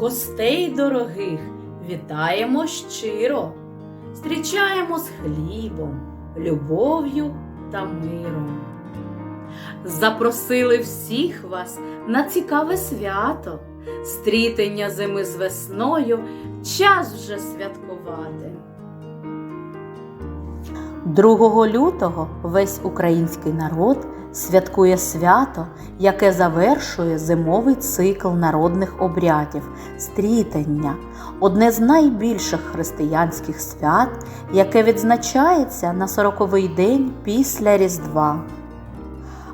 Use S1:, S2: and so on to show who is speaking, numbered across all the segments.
S1: Гостей дорогих вітаємо щиро, зустрічаємо з хлібом, любов'ю та миром. Запросили всіх вас на цікаве свято, стрітення зими з весною, час вже святкувати. 2 лютого весь український народ святкує свято, яке завершує зимовий цикл народних обрядів стрітення, одне з найбільших християнських свят, яке відзначається на сороковий день після Різдва.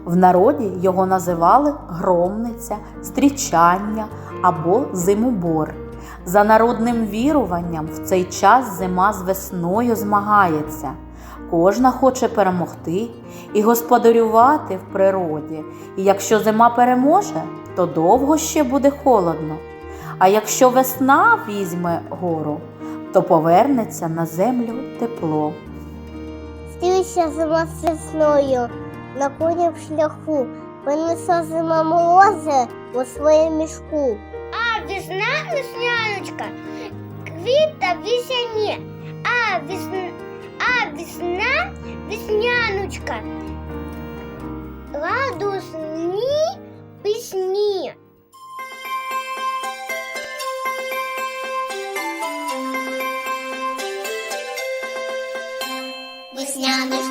S1: В народі його називали громниця, стрічання або зимобор. За народним віруванням в цей час зима з весною змагається. Кожна хоче перемогти і господарювати в природі. І якщо зима переможе, то довго ще буде холодно. А якщо весна візьме гору, то повернеться на землю тепло.
S2: Стрілася зима з весною на конях шляху, принесла зима морози у своєму мішку.
S3: А весна весняночка, квіта весняні, а весна, а весна весняночка, радусні пісні.
S4: Весняночку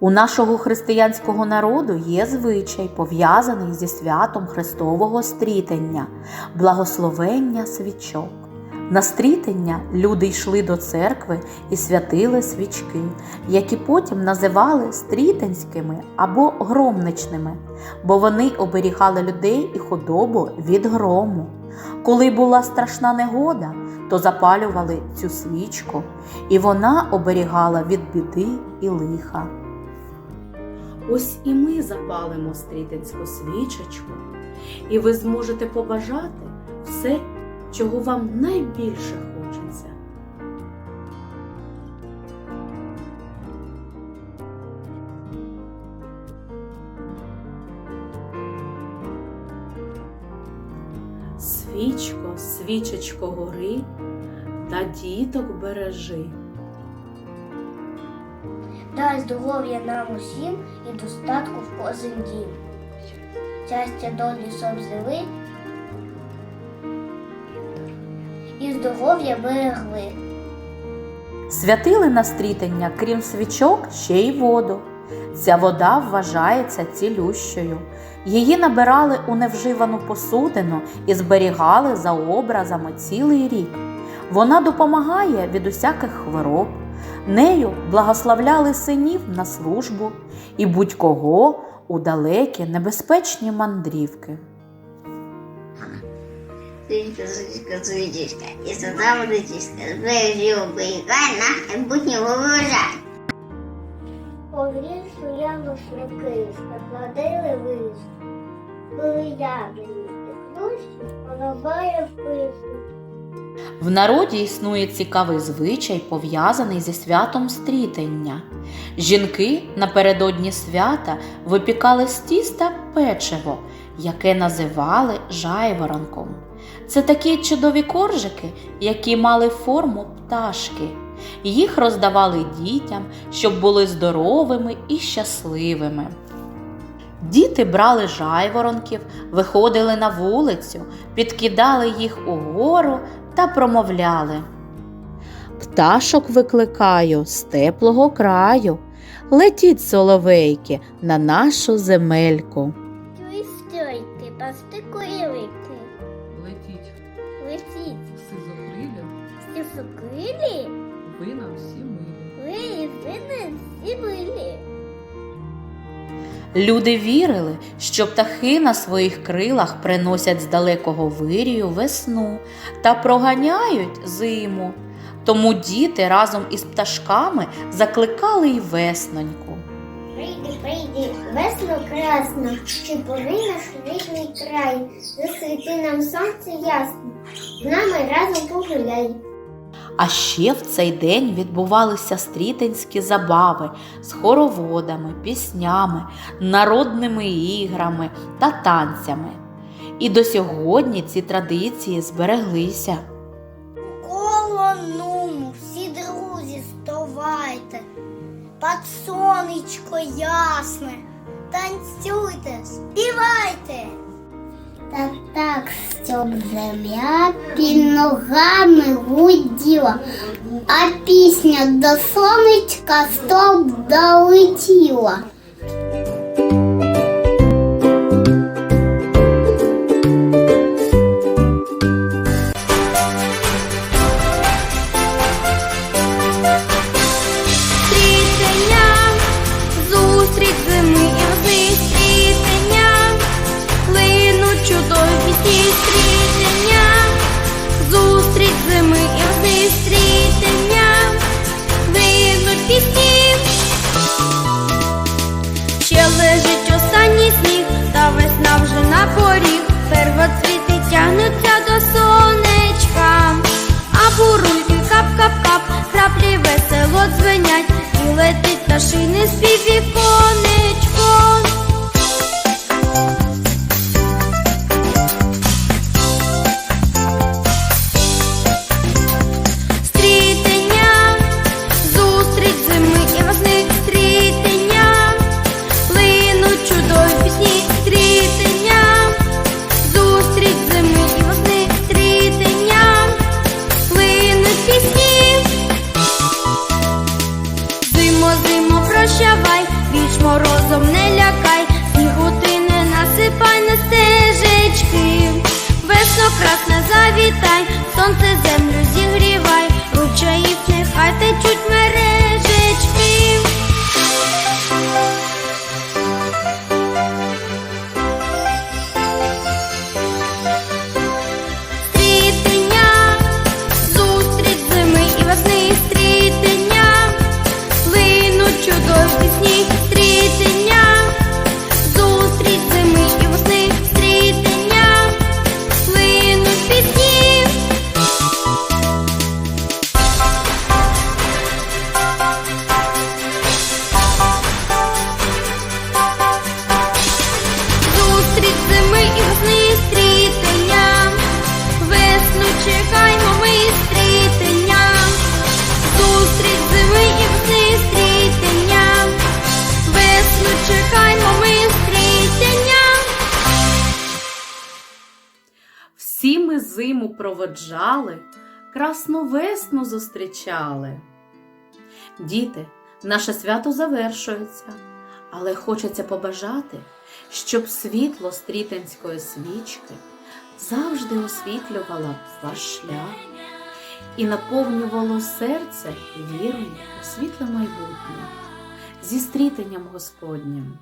S4: У
S1: нашого християнського народу є звичай, пов'язаний зі святом Христового стрітення, благословення свічок. На стрітення люди йшли до церкви і святили свічки, які потім називали стрітенськими або громничними, бо вони оберігали людей і худобу від грому. Коли була страшна негода, то запалювали цю свічку, і вона оберігала від біди і лиха. Ось і ми запалимо стрітинську свічечку, і ви зможете побажати все, чого вам найбільше хочеться. Свічко, свічечко гори, та діток бережи.
S3: Дай здоров'я нам усім і достатку в кожен дім. Щастя долі щоб і здоров'я берегли.
S1: Святили на стрітення, крім свічок, ще й воду. Ця вода вважається цілющою. Її набирали у невживану посудину і зберігали за образами цілий рік. Вона допомагає від усяких хвороб. Нею благословляли синів на службу і будь-кого у далекі небезпечні мандрівки.
S4: І сюди водичка, збережи оберігай наш майбутнього врожай.
S3: погрішу я рушники, накладили лист. Коли яблуні поробає пишу.
S1: В народі існує цікавий звичай, пов'язаний зі святом стрітення. Жінки напередодні свята випікали з тіста печиво, яке називали жайворонком. Це такі чудові коржики, які мали форму пташки. Їх роздавали дітям, щоб були здоровими і щасливими. Діти брали жайворонків, виходили на вулицю, підкидали їх угору та промовляли. Пташок викликаю з теплого краю. Летіть, соловейки, на нашу земельку. Люди вірили, що птахи на своїх крилах приносять з далекого вирію весну та проганяють зиму. Тому діти разом із пташками закликали й весноньку.
S3: Прийди, прийди, весно красно, чи поринеш рідний край, засвіти нам сонце ясно, з нами разом погуляй.
S1: А ще в цей день відбувалися стрітинські забави з хороводами, піснями, народними іграми та танцями. І до сьогодні ці традиції збереглися.
S2: Коло нуму, всі друзі, ставайте, під сонечко ясне, танцюйте, співайте.
S3: Так, так, щоб земля під ногами гуділа, а пісня до сонечка стоп долетіла.
S5: Лежить останній сніг, та весна вже на поріг, первоцвіти тягнуться до сонечка, а бурульки кап-кап-кап, краплі весело дзвенять, і летить пташини спів віконечко. Прощавай, віч морозом не лякай, снігу ти не насипай на стежечки. Весно красне завітай, сонце землю зігрівай, ручаїв нехай течуть мережечки.
S1: Зиму проводжали, красну весну зустрічали. Діти, наше свято завершується, але хочеться побажати, щоб світло стрітинської свічки завжди освітлювало ваш шлях і наповнювало серце вірою у світле майбутнє зі стрітенням Господнім.